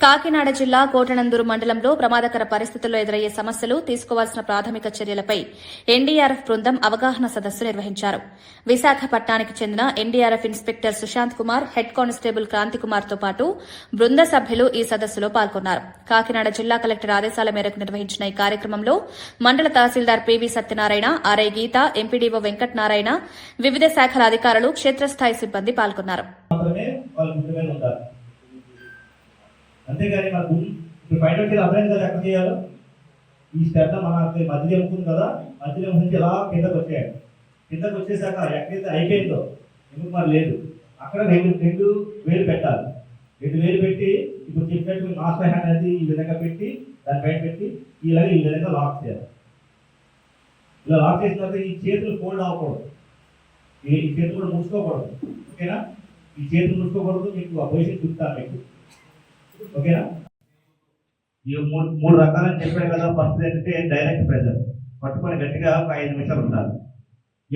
కాకినాడ జిల్లా కోటనందూరు మండలంలో ప్రమాదకర పరిస్థితుల్లో ఎదురయ్యే సమస్యలు తీసుకోవాల్సిన ప్రాథమిక చర్యలపై ఎన్డీఆర్ఎఫ్ బృందం అవగాహన సదస్సు నిర్వహించారు. విశాఖపట్నానికి చెందిన NDRF inspector Sushant Kumar head constable Kranthi కుమార్తో పాటు బృంద సభ్యులు ఈ సదస్సులో పాల్గొన్నారు. కాకినాడ జిల్లా కలెక్టర్ ఆదేశాల మేరకు నిర్వహించిన ఈ కార్యక్రమంలో మండల tahsildar PV Satyanarayana RI Geetha MPDO Venkatanarayana వివిధ శాఖల అధికారులు క్షేత్రస్థాయి సిబ్బంది పాల్గొన్నారు మాత్రమే వాళ్ళు గుండె మీద ఉంటారు అంతేగాని మన గుండె ఇప్పుడు బయట వచ్చి అర్థమైంది కదా ఎక్కడ చేయాలో? ఈ శ్రద్ధ మన మధ్యలో ఉంటుంది కదా మధ్యలో నుంచి ఎలా కిందకు వచ్చాడు కిందకు వచ్చేసాక ఎక్కడైతే అయిపోయిందో ఎందుకు మరి లేదు? అక్కడ రెండు రెండు వేలు పెట్టాలి. రెండు వేలు పెట్టి ఇప్పుడు చెప్పినట్టు మాస్టర్ హ్యాండ్ అనేది ఈ విధంగా పెట్టి దాని బయట పెట్టి ఇలాగ ఈ విధంగా లాక్ చేయాలి. ఇలా లాక్ చేసిన తర్వాత ఈ చేతులు ఫోల్డ్ అవ్వకూడదు. ఈ చేతులు కూడా ముడుచుకోకూడదు. ఓకేనా? ఈ చేతులు ముడుచుకోకూడదు మీకు ఆ పొజిషన్ చూపుతాను మీకు. ఓకేనా? ఈ మూడు మూడు రకాలని చెప్పాడు కదా. ఫస్ట్ ఏంటంటే డైరెక్ట్ ప్రెజర్ పట్టుకొని గట్టిగా ఒక ఐదు నిమిషాలు ఉండాలి.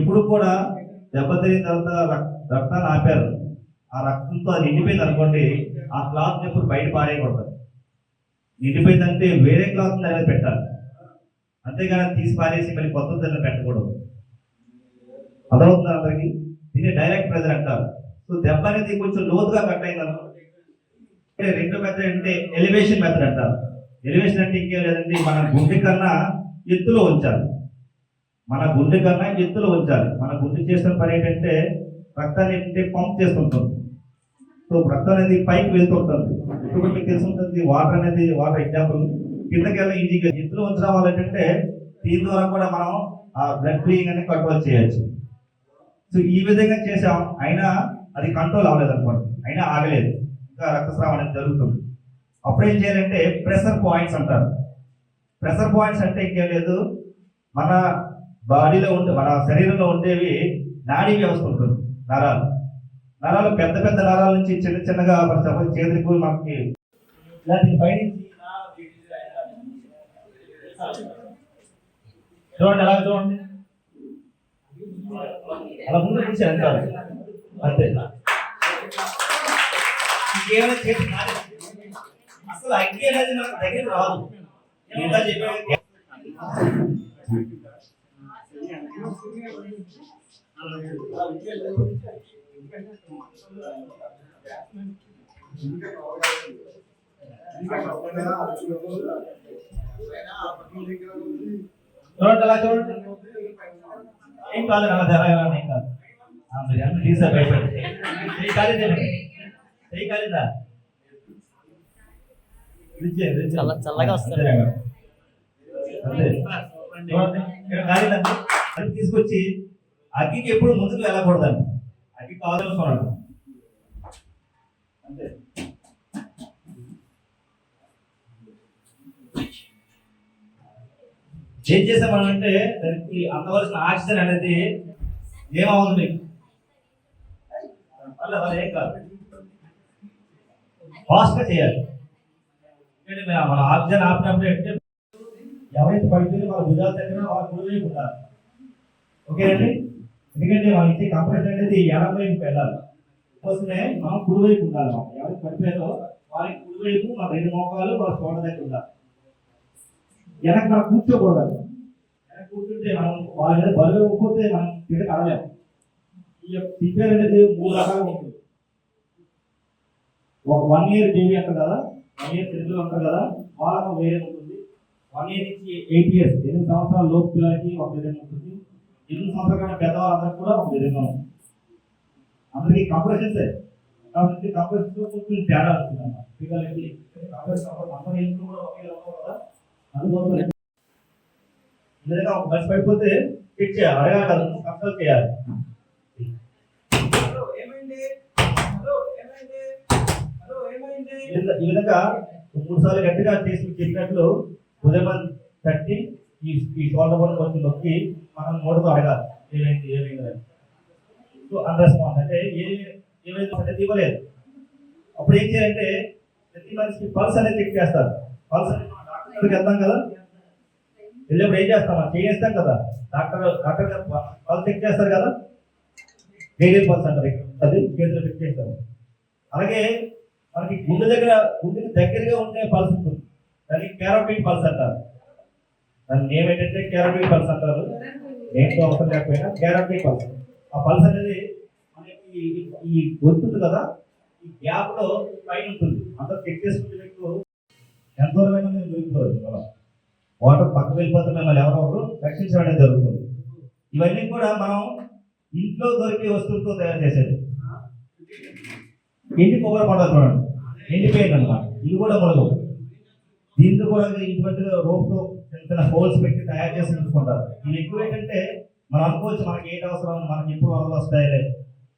ఎప్పుడు కూడా దెబ్బతిరిగిన తర్వాత రక్- రక్తాన్ని ఆపారు. ఆ రక్తంతో అది నిండిపోయింది అనుకోండి ఆ క్లాత్ ఎప్పుడు బయట పారేయకూడదు. నిండిపోయిందంటే వేరే క్లాత్ దగ్గర పెట్టాలి. అంతేగాని తీసి పారేసి మళ్ళీ కొత్త దగ్గర పెట్టకూడదు. అదవుతుంది అందరికి? దీన్ని డైరెక్ట్ ప్రెజర్ అంటారు. సో దెబ్బ అనేది కొంచెం లోతుగా కట్ అయింది అనుకోండి అంటే రెండో మెథడ్ అంటే ఎలివేషన్ మెథడ్ అంటారు. ఎలివేషన్ అంటే ఇంకేం లేదండి మన గుండె కన్నా ఎత్తులో ఉంచాలి. మన గుండె కన్నా ఎత్తులో ఉంచాలి. మన గుండె చేసిన పని ఏంటంటే రక్తాన్ని ఏంటంటే పంప్ చేస్తుంటుంది. సో రక్తం అనేది పైకి వెళ్తుంటుంది ఇప్పుడు మీకు తెలిసి ఉంటుంది? వాటర్ అనేది వాటర్ ఎగ్జాంపుల్ కిందకి వెళ్ళి ఈజీగా ఎత్తులో ఉంచడం వల్ల ఏంటంటే దీని ద్వారా కూడా మనం ఆ బ్లడ్ ఫ్లీయింగ్ అనేది కంట్రోల్ చేయొచ్చు. సో ఈ విధంగా చేసాం. అయినా అది కంట్రోల్ అవ్వలేదు అనుకోండి అయినా ఆగలేదు. రక్తస్రావం అనేది జరుగుతుంది. అప్పుడు ఏం చేయాలంటే ప్రెషర్ పాయింట్స్ అంటారు. ప్రెషర్ పాయింట్స్ అంటే ఇంకేం లేదు. మన బాడీలో ఉండే మన శరీరంలో ఉండేవి నాడీ వ్యవస్థ ఉంటుంది నరాలు. నరాలు పెద్ద పెద్ద నరాల నుంచి చిన్న చిన్నగా మన సపోజ్ చేతులకు మనకి ఇలాంటి పైనుంచి చూడండి ఎలా చూడండి? అలా ముందు నుంచి అంటారు అంతే. అసలు అగ్గి అనేది మనకు దగ్గర రాదు ఎంత చెప్పాను చూడండి అలా చూడండి ఏం కాదు అలా తెర ఏం కాదు ఆ, మీరు అన్ని చల్లగా వస్తుంది. తీసుకొచ్చి అగ్గికి ఎప్పుడు ముందుకు వెళ్ళకూడదండి అగ్గి కావాలనుకోండి అంతే. ఏం చేసామనంటే దానికి అందవలసిన ఆక్సిజన్ అనేది ఏమవుతుంది వల్ల ఏం కాదు. ఫాస్ట్గా చేయాలి. మన- ఆక్సిజన్ ఆపినప్పుడు అంటే ఎవరైతే పడిపోయి వాళ్ళ భుజాల దగ్గర వాళ్ళ కుడివైపు ఉండాలి ఓకేనండి? ఎందుకంటే వాళ్ళ ఇచ్చే కంప్రెషన్ అనేది ఎడం వైపు వెళ్ళాలి కోసమే మనం కుడివైపు ఉండాలి మనం. ఎవరికి పడిపోయారో వాళ్ళకి కుడివైపు మన రెండు మోకాలు వాళ్ళ చోట దగ్గర ఉండాలి. వెనక మనం కూర్చోకూడదు. వెనక కూర్చుంటే మనం వాళ్ళ మీద బరువు ఇవ్వకపోతే మనం కింద కడలేము ఈ యొక్క సిపిఆర్ అనేది మూడు రకాలుగా ఉంటుంది. ఒక వన్ ఇయర్ బేబీ అంటారు కదా? వన్ ఇయర్ చిన్నపిల్లలు అంటారు కదా? వాళ్ళకు వేరే ఉంటుంది? వన్ ఇయర్ నుంచి ఎయిట్ ఇయర్స్ ఎనిమిది సంవత్సరాల లోపు పిల్లలకి ఒక విధంగా ఉంటుంది? ఎనిమిది సంవత్సరాల కంటే పెద్దవాళ్ళందరికీ కూడా ఒక విధంగా ఉంటుంది. అందరికీ కంప్రెషన్స్ కాబట్టి కంప్రెషన్స్ కొంచెం తేడా ఉంటుంది అన్నమాట. పిల్లలకి కంప్రెషన్ అందరి ఇంట్లో కూడా ఒకే రకం కదా? అందుకోసం ఈ ఒక బస్ పడిపోతే చెక్ చేయాలి. అడగాలి కదా కన్సల్ట్ చేయాలి. ఏమైంది? హలో ఏమైంది? ఈ విధంగా మూడు సార్లు గట్టిగా చేసి చెప్పినట్లు ఉదయం తట్టి ఈ ఈ షోల్డర్ బోన్ కొంచెం నొక్కి మనం మూడతో అడగాలి ఏమైంది ఏమైంది సో అండర్స్టాండ్ అంటే ఏ ఏమైంది? అనేది ఇవ్వలేదు అప్పుడు ఏం చేయాలంటే ప్రతి మనిషికి పల్స్ అనేది చెక్ చేస్తారు. పల్స్ అనేది మనం డాక్టర్ దగ్గరికి వెళ్తాం కదా. వెళ్ళేప్పుడు ఏం చేస్తాం? మనం చేయిస్తాం కదా. డాక్టర్ డాక్టర్ గారు పల్స్ చెక్ చేస్తారు కదా. రేడియల్ పల్స్ అంటారు ఇక్కడ. అది చేతిలో చెక్ చేస్తారు. అలాగే మనకి గుండె దగ్గర గుండెకి దగ్గరగా ఉండే పల్స్ ఉంటుంది. దాన్ని క్యారోటిక్ పల్స్ అంటారు. దాన్ని ఏమేంటంటే క్యారోటిక్ పల్స్ అంటారు. దేంట్లో అవసరం లేకపోయినా క్యారోటిక్ పల్స్. ఆ పల్స్ అనేది మనకి ఈ- గొంతుంది కదా? ఈ గ్యాప్లో పైన ఉంటుంది. అంతా చెక్ చేసుకుంటే మీకు ఎంత దూరమైనా మీరు దొరికిపోవచ్చు అలా వాటర్ పక్కకు వెళ్ళిపోతే మిమ్మల్ని ఎవరో ఒకరు రక్షించడం అనేది జరుగుతుంది. ఇవన్నీ కూడా మనం ఇంట్లో దొరికే వస్తువులతో తయారు చేసేది. ఎండి కొబ్బరి పండుగ చూడండి. ఎండిపోయింది అనమాట ఇది కూడా మొలగవు దీంతో కూడా ఇటువంటి రోప్తో చిన్న హోల్స్ పెట్టి తయారు చేసి ఉంచుకుంటారు. ఇది ఎక్కువ ఏంటంటే మనం అనుకోవచ్చు మనకి ఏంటి అవసరం మనకి ఎప్పుడు వరదలు వస్తాయిలే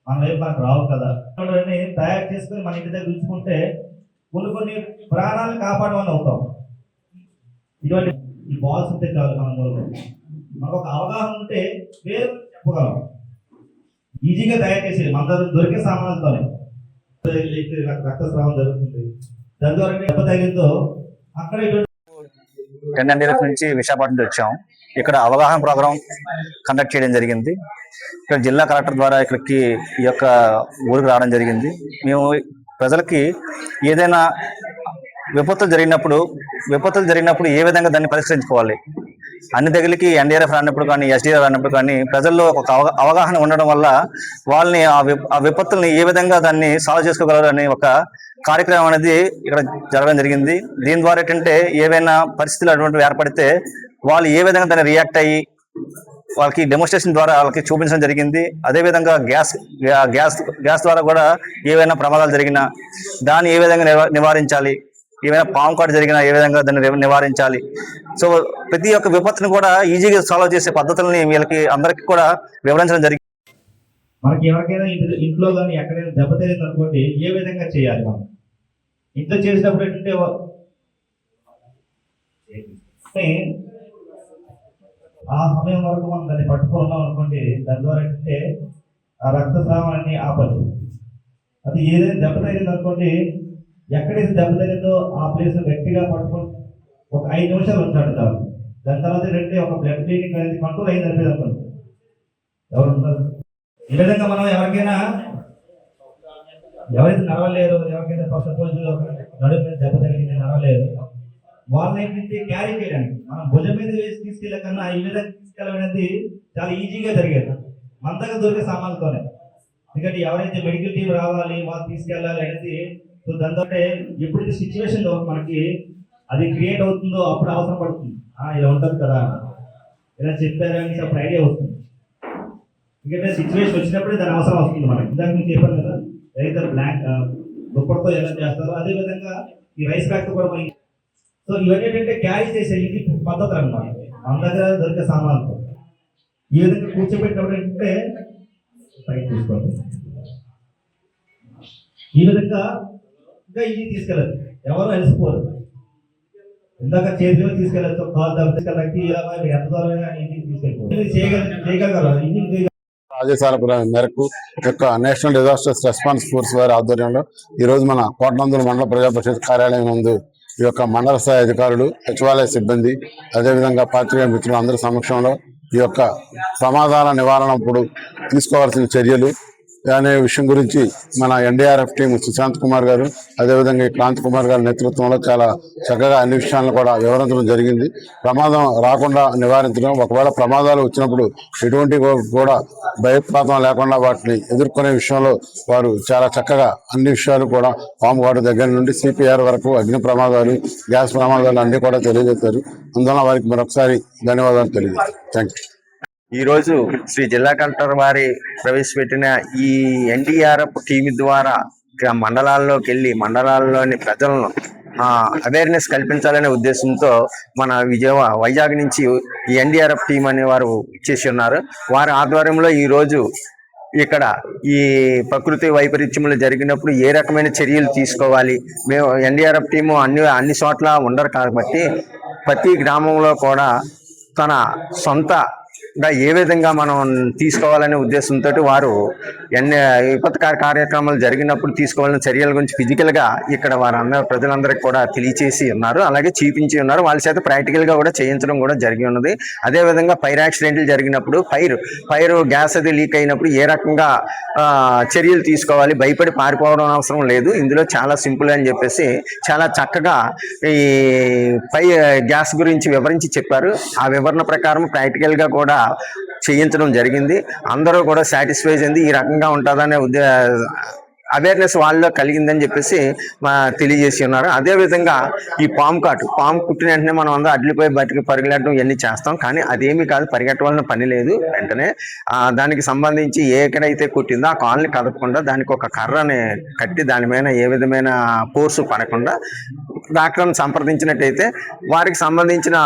మన వైపు మనకు రావు కదా. ఇటువంటివన్నీ తయారు చేసుకుని మన ఇంటి దగ్గర ఉంచుకుంటే కొన్ని కొన్ని ప్రాణాలను కాపాడమని అవుతాం. ఇటువంటి ఈ బాల్స్ ఉంటే చాలు మన మూలలో మనకు ఒక అవగాహన ఉంటే వేరే చెప్పగలం. ఈజీగా తయారు చేసేది. మన దగ్గర దొరికే సామాన్లతోనే. రక్తస్రావం జరుగుతుంది. దాని ద్వారా అక్కడ టెన్ హండ్రెడ్ నుంచి విశాఖపట్నం నుంచి వచ్చాం. ఇక్కడ అవగాహన ప్రోగ్రాం కండక్ట్ చేయడం జరిగింది. ఇక్కడ జిల్లా కలెక్టర్ ద్వారా ఇక్కడికి ఈ యొక్క ఊరికి రావడం జరిగింది. మేము ప్రజలకి ఏదైనా విపత్తులు జరిగినప్పుడు విపత్తులు జరిగినప్పుడు ఏ విధంగా దాన్ని పరిష్కరించుకోవాలి? అన్ని దగ్గరికి ఎన్డీఆర్ఎఫ్ రానప్పుడు కానీ ఎస్డీఆర్ రానప్పుడు కానీ ప్రజల్లో ఒక అవగాహన ఉండడం వల్ల వాళ్ళని ఆ వి- ఆ విపత్తుల్ని ఏ విధంగా దాన్ని సాల్వ్ చేసుకోగలరు అనే ఒక కార్యక్రమం అనేది ఇక్కడ జరగడం జరిగింది. దీని ద్వారా ఏంటంటే ఏవైనా పరిస్థితులు అటువంటివి ఏర్పడితే వాళ్ళు ఏ విధంగా దాన్ని రియాక్ట్ అయ్యి వాళ్ళకి డెమోన్స్ట్రేషన్ ద్వారా వాళ్ళకి చూపించడం జరిగింది. అదేవిధంగా గ్యాస్ గ్యాస్ గ్యాస్ ద్వారా కూడా ఏవైనా ప్రమాదాలు జరిగినా దాన్ని ఏ విధంగా నివారించాలి? ఏమైనా పాము కాటు జరిగినా ఏ విధంగా దాన్ని నివారించాలి? సో ప్రతి ఒక్క విపత్తుని కూడా ఈజీగా సాల్వ్ చేసే పద్ధతుల్ని వీళ్ళకి అందరికీ కూడా వివరించడం జరిగింది మనకి ఎవరికైనా ఇంట్లో కానీ ఎక్కడైనా దెబ్బ తెలియదు అనుకోండి ఏ విధంగా చేయాలి మనం? ఇంట్లో చేసినప్పుడు ఏంటంటే ఆ సమయం వరకు మనం దాన్ని పట్టుకున్నాం అనుకోండి దాని ద్వారా ఏంటంటే ఆ రక్తస్రావాన్ని ఆపచ్చు. అది ఏదైనా దెబ్బ తగిలింది అనుకోండి ఎక్కడైతే దెబ్బ తగిలిందో ఆ ప్లేస్ గట్టిగా పట్టుకొని ఒక ఐదు నిమిషాలు ఉంటాడు తాను దాని తర్వాత ఏంటంటే ఒక బ్లడ్ క్లీనింగ్ అనేది కంట్రోల్ అయింది అనిపింది అనుకోండి. ఎవరు ఉంటారు? ఈ విధంగా మనం ఎవరికైనా ఎవరైతే నడవలేరు ఎవరికైతే ఫస్ట్ రోజుల్లో నడుము మీద దెబ్బ తగిలింది నడవలేరు వాళ్ళని ఏంటంటే క్యారీ చేయడానికి మనం భుజం మీద వేసి తీసుకెళ్ళే కన్నా ఈ విధంగా తీసుకెళ్ళనేది చాలా ఈజీగా జరిగేది. మన దగ్గర దొరికే సామాన్లతోనే. ఎందుకంటే ఎవరైతే మెడికల్ టీం రావాలి వాళ్ళు తీసుకెళ్ళాలి అనేది సో దాని ద్వారా ఎప్పుడైతే సిచ్యువేషన్ మనకి అది క్రియేట్ అవుతుందో అప్పుడు అవసరం పడుతుంది. ఇలా ఉంటుంది కదా. ఇలా చెప్పారని అప్పుడు ఐడియా వస్తుంది. ఎందుకంటే సిచ్యువేషన్ వచ్చినప్పుడే దాని అవసరం వస్తుంది మనకి. ఇందాక మీకు చెప్పాను కదా ఏదైతే బ్లాక్ దుప్పటితో ఎలా చేస్తారో అదే విధంగా ఈ రైస్ బ్యాగ్ కూడా మనకి సో ఇవన్నీ ఏంటంటే క్యారీ చేసే ఇది పద్ధతి అనమాట మన దగ్గర దొరికే సామాన్లు. ఈ విధంగా కూర్చోబెట్టినప్పుడు ఏంటంటే పైకి తీసుకోండి. ఈ విధంగా ఇంకా ఇది తీసుకెళ్ళదు ఎవరు అలసిపోరు. ఇందాక చేతిలో తీసుకెళ్ళచ్చు. కాల్ దగ్గర తీసుకెళ్ళకి ఎంత దూరమైనా ఇంటికి తీసుకెళ్ళిపోయి ఇది చేయగల చేయగలగారు ఇంజిన్ చేయగల ఆదేశాల మేరకు యొక్క నేషనల్ డిజాస్టర్స్ రెస్పాన్స్ ఫోర్స్ వారి ఆధ్వర్యంలో ఈరోజు మన కోటనందుల మండల ప్రజాపరిషత్ కార్యాలయం నందు ఈ యొక్క మండల స్థాయి అధికారులు సచివాలయ సిబ్బంది అదేవిధంగా పాత్రికేయ మిత్రులు అందరి సమక్షంలో ఈ యొక్క ప్రమాదాల నివారణప్పుడు తీసుకోవాల్సిన చర్యలు అనే విషయం గురించి మన ఎన్డీఆర్ఎఫ్ టీం సుశాంత్ కుమార్ గారు అదేవిధంగా ఈ క్రాంత్ కుమార్ గారి నేతృత్వంలో చాలా చక్కగా అన్ని విషయాలను కూడా వివరించడం జరిగింది. ప్రమాదం రాకుండా నివారించడం ఒకవేళ ప్రమాదాలు వచ్చినప్పుడు ఎటువంటి కూడా భయప్రాతం లేకుండా వాటిని ఎదుర్కొనే విషయంలో వారు చాలా చక్కగా అన్ని విషయాలు కూడా పాము దగ్గర నుండి సిపిఆర్ వరకు అగ్ని ప్రమాదాలు గ్యాస్ ప్రమాదాలు అన్నీ కూడా తెలియజేశారు. అందువల్ల వారికి మరొకసారి ధన్యవాదాలు తెలియజేస్తారు థ్యాంక్ యూ ఈరోజు శ్రీ జిల్లా కలెక్టర్ వారి ప్రవేశపెట్టిన ఈ ఎన్డీఆర్ఎఫ్ టీం ద్వారా మండలాల్లోకి వెళ్ళి మండలాల్లోని ప్రజలను అవేర్నెస్ కల్పించాలనే ఉద్దేశంతో మన విజయవాడ వైజాగ్ నుంచి ఈ ఎన్డీఆర్ఎఫ్ టీం అనే వారు చేసి ఉన్నారు. వారి ఆధ్వర్యంలో ఈరోజు ఇక్కడ ఈ ప్రకృతి వైపరీత్యములు జరిగినప్పుడు ఏ రకమైన చర్యలు తీసుకోవాలి? మేము ఎన్డీఆర్ఎఫ్ టీము అన్ని అన్ని చోట్ల ఉండరు కాబట్టి ప్రతి గ్రామంలో కూడా తన సొంత ఏ విధంగా మనం తీసుకోవాలనే ఉద్దేశంతో వారు ఎన్ని విపత్కర కార్యక్రమాలు జరిగినప్పుడు తీసుకోవాల్సిన చర్యల గురించి ఫిజికల్గా ఇక్కడ వారందరూ ప్రజలందరికీ కూడా తెలియచేసి ఉన్నారు. అలాగే చూపించి ఉన్నారు. వాళ్ళ చేత ప్రాక్టికల్గా కూడా చేయించడం కూడా జరిగి ఉన్నది. అదే విధంగా ఫైర్ యాక్సిడెంట్లు జరిగినప్పుడు ఫైర్ ఫైర్ గ్యాస్ అది లీక్ అయినప్పుడు ఏ రకంగా చర్యలు తీసుకోవాలి? భయపడి పారిపోవడం అవసరం లేదు. ఇందులో చాలా సింపుల్ అని చెప్పేసి చాలా చక్కగా ఈ పై గ్యాస్ గురించి వివరించి చెప్పారు. ఆ వివరణ ప్రకారం ప్రాక్టికల్గా కూడా చేయించడం జరిగింది. అందరూ కూడా సాటిస్ఫై చెంది ఈ రకంగా ఉంటుందనే ఉద్దే అవేర్నెస్ వాళ్ళలో కలిగిందని చెప్పేసి మా తెలియజేసి ఉన్నారు. అదేవిధంగా ఈ పాము కాటు పాము కుట్టిన వెంటనే మనం అందరూ అడ్లిపోయి బయటకు పరిగెట్టడం ఇవన్నీ చేస్తాం. కానీ అదేమీ కాదు పరిగెట్టవలసిన పని లేదు. వెంటనే దానికి సంబంధించి ఏ ఎక్కడైతే కుట్టిందో ఆ కాల్ని కదపకుండా దానికి ఒక కర్రని కట్టి దాని మీద ఏ విధమైన కోర్సు పడకుండా డాక్టర్ని సంప్రదించినట్టయితే వారికి సంబంధించిన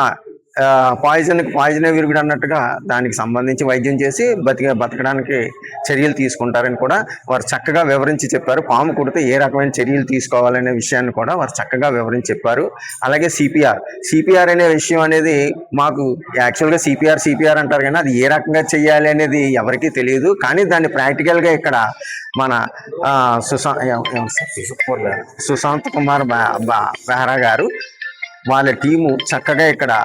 పాయిజన్ పాయిజన్ విరుగుడు అన్నట్టుగా దానికి సంబంధించి వైద్యం చేసి బతిక బతకడానికి చర్యలు తీసుకుంటారని కూడా వారు చక్కగా వివరించి చెప్పారు. పాము కుడితే ఏ రకమైన చర్యలు తీసుకోవాలనే విషయాన్ని కూడా వారు చక్కగా వివరించి చెప్పారు. అలాగే సిపిఆర్. సిపిఆర్ అనే విషయం అనేది మాకు యాక్చువల్గా సిపిఆర్ సిపిఆర్ అంటారు కానీ అది ఏ రకంగా చేయాలి అనేది ఎవరికీ తెలియదు. కానీ దాన్ని ప్రాక్టికల్గా ఇక్కడ మన ఆ, సుశాంత్ కుమార్ బా- బా- బెహ్రా గారు వాళ్ళ టీము చక్కగా ఇక్కడ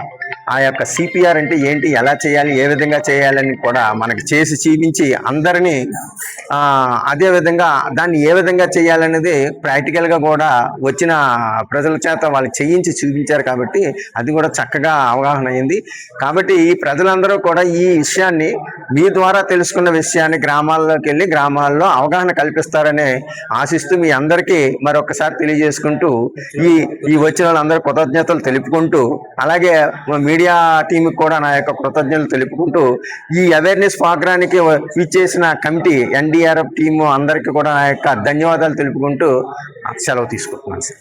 ఆ యొక్క సిపిఆర్ అంటే ఏంటి ఎలా చేయాలి ఏ విధంగా చేయాలని కూడా మనకి చేసి చూపించి అందరినీ అదేవిధంగా దాన్ని ఏ విధంగా చేయాలనేది ప్రాక్టికల్గా కూడా వచ్చిన ప్రజల చేత వాళ్ళు చేయించి చూపించారు కాబట్టి అది కూడా చక్కగా అవగాహన అయింది. కాబట్టి ఈ ప్రజలందరూ కూడా ఈ విషయాన్ని మీ ద్వారా తెలుసుకున్న విషయాన్ని గ్రామాల్లోకి వెళ్ళి గ్రామాల్లో అవగాహన కల్పిస్తారని ఆశిస్తూ మీ అందరికీ మరొకసారి తెలియజేసుకుంటూ ఈ ఈ వచ్చిన వాళ్ళందరూ కృతజ్ఞతలు తెలుపుకుంటూ అలాగే మీడియా టీంకి కూడా నా యొక్క కృతజ్ఞతలు తెలుపుకుంటూ ఈ అవేర్నెస్ ప్రోగ్రానికి ఇచ్చేసిన కమిటీ ఎన్డీఆర్ఎఫ్ టీము అందరికీ కూడా నా యొక్క ధన్యవాదాలు తెలుపుకుంటూ సెలవు తీసుకుంటున్నాను సార్.